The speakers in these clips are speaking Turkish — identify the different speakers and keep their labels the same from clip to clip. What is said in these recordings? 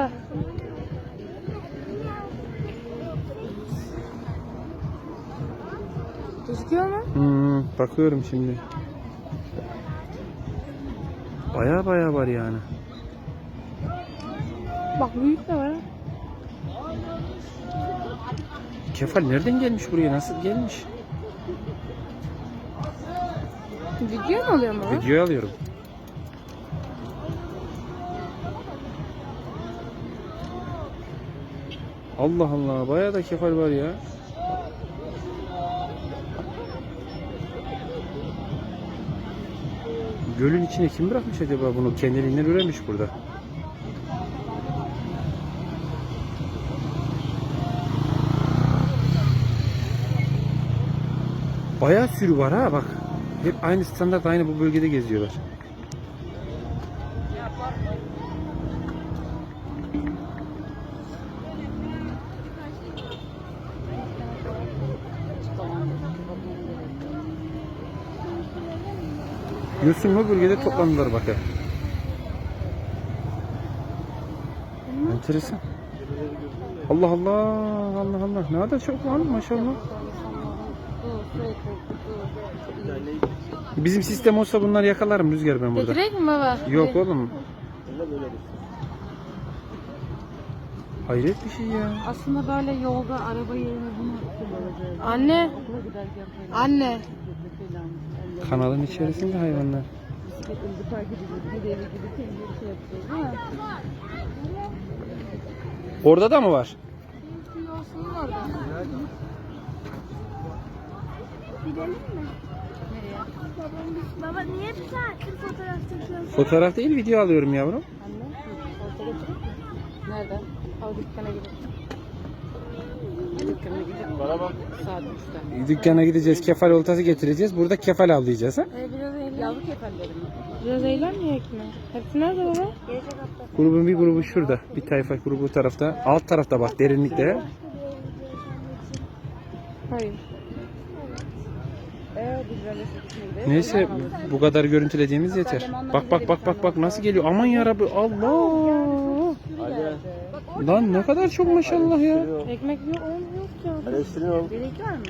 Speaker 1: baba. Gözüküyor mu?
Speaker 2: Hmm, bakıyorum şimdi. Baya baya var yani.
Speaker 1: Bak büyük de var.
Speaker 2: Kefal nereden gelmiş buraya? Nasıl gelmiş?
Speaker 1: Video mu oluyor mu?
Speaker 2: Video alıyorum. Allah Allah bayağı da kefal var ya. Gölün içine kim bırakmış acaba bunu? Kendiliğinden üremiş burada. Bayağı sürü var ha bak. Hep aynı standart aynı bu bölgede geziyorlar. Yosun o bölgede toplandılar bakın. Enteresan. Allah Allah Allah Allah ne kadar çok var maşallah. Bizim sistem olsa bunları yakalarım Rüzgar ben burada.
Speaker 1: Getireyim mi baba?
Speaker 2: Yok oğlum. Hayret bir şey ya.
Speaker 3: Aslında böyle yolda araba yerine bunu
Speaker 1: Anne. Anne.
Speaker 2: Kanalın içerisinde hayvanlar. Orada da mı var?
Speaker 4: Baba niye bir saattir fotoğraf çekiyorsun?
Speaker 2: Fotoğraf değil video alıyorum yavrum.
Speaker 3: Anne, orta götürüp mü? Nerede? Al dükkana gidelim. Dükkana gidelim. Bana bak. Saat 3'te.
Speaker 2: Dükkana gideceğiz. Kefal oltası getireceğiz. Burada kefal avlayacağız ha.
Speaker 1: E, biraz eğlen.
Speaker 3: Yavru kefallerim?
Speaker 1: Biraz eğlenmeyecek mi? Hepsi nerede baba?
Speaker 2: Grubun bir grubu şurada. Bir tayfa grubu bu tarafta. Alt tarafta bak derinlikte.
Speaker 1: Hayır.
Speaker 3: Ee.
Speaker 2: Neyse bu kadar görüntülediğimiz yeter. Bak bak bak bak bak nasıl geliyor. Aman yarabbi Allah. Lan ne kadar çok maşallah ya.
Speaker 1: Ekmek yok, oğlum yok ya.
Speaker 3: Gerek var mı?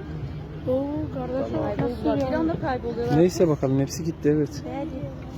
Speaker 1: Oo kardeşim.
Speaker 3: Bir anda kayboluyorlar.
Speaker 2: Neyse bakalım hepsi gitti evet.